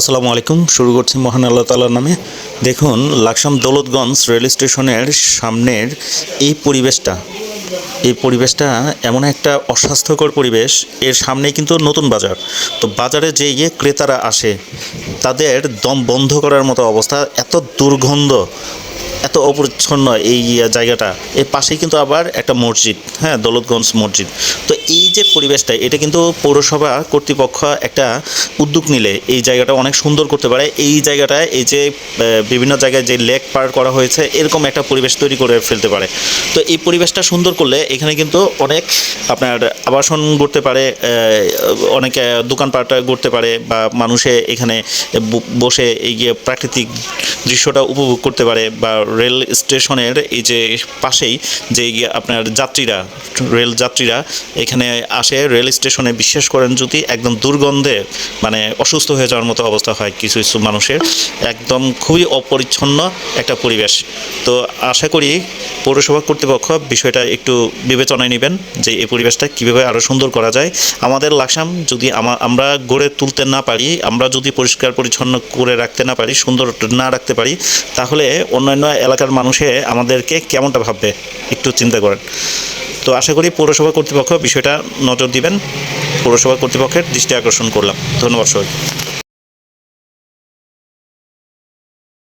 আসসালামু আলাইকুম। শুরু করছি মহান আল্লাহ তালার নামে। দেখুন, লাকসাম দৌলতগঞ্জ রেল স্টেশনের সামনের এই পরিবেশটা এই পরিবেশটা এমন একটা অস্বাস্থ্যকর পরিবেশ। এর সামনেই কিন্তু নতুন বাজার। তো বাজারে যে গিয়ে ক্রেতারা আসে, তাদের দম বন্ধ করার মতো অবস্থা, এত দুর্গন্ধ। এত অপরিচ্ছন্ন এই জায়গাটা। এর পাশেই কিন্তু আবার একটা মসজিদ হ্যাঁ দৌলতগঞ্জ মসজিদ। তো এই যে পরিবেশটা, এটা কিন্তু পৌরসভা কর্তৃপক্ষ একটা উদ্যোগ নিলে এই জায়গাটা অনেক সুন্দর করতে পারে। এই জায়গাটায় এই যে বিভিন্ন জায়গায় যে লেক পার করা হয়েছে, এরকম একটা পরিবেশ তৈরি করে ফেলতে পারে। তো এই পরিবেশটা সুন্দর করলে এখানে কিন্তু অনেক আপনার আবাসন গড়তে পারে অনেকে দোকানপাট গড়তে পারে বা মানুষে এখানে বসে এই প্রাকৃতিক দৃশ্যটা উপভোগ করতে পারে বা রেল স্টেশনের এই যে পাশেই যে আপনার যাত্রীরা, রেল যাত্রীরা এখানে আসে। রেল স্টেশনে বিশ্বাস করেন যদি একদম দুর্গন্ধে মানে অসুস্থ হয়ে যাওয়ার মতো অবস্থা হয় কিছু কিছু মানুষের, একদম খুবই অপরিচ্ছন্ন একটা পরিবেশ। তো আশা করি পৌরসভা কর্তৃপক্ষ বিষয়টা একটু বিবেচনায় নেবেন যে এই পরিবেশটা কীভাবে আরও সুন্দর করা যায়। আমাদের লাকসাম যদি আমা- আমরা গড়ে তুলতে না পারি, আমরা যদি পরিষ্কার পরিচ্ছন্ন করে রাখতে না পারি, সুন্দর না রাখতে পারি, তাহলে অন্যান্য এলাকার মানুষে আমাদেরকে কেমনটা ভাববে, একটু চিন্তা করেন। তো আশা করি পৌরসভা কর্তৃপক্ষ বিষয়টা নজর দিবেন। পৌরসভা কর্তৃপক্ষের দৃষ্টি আকর্ষণ করলাম। ধন্যবাদ সবাই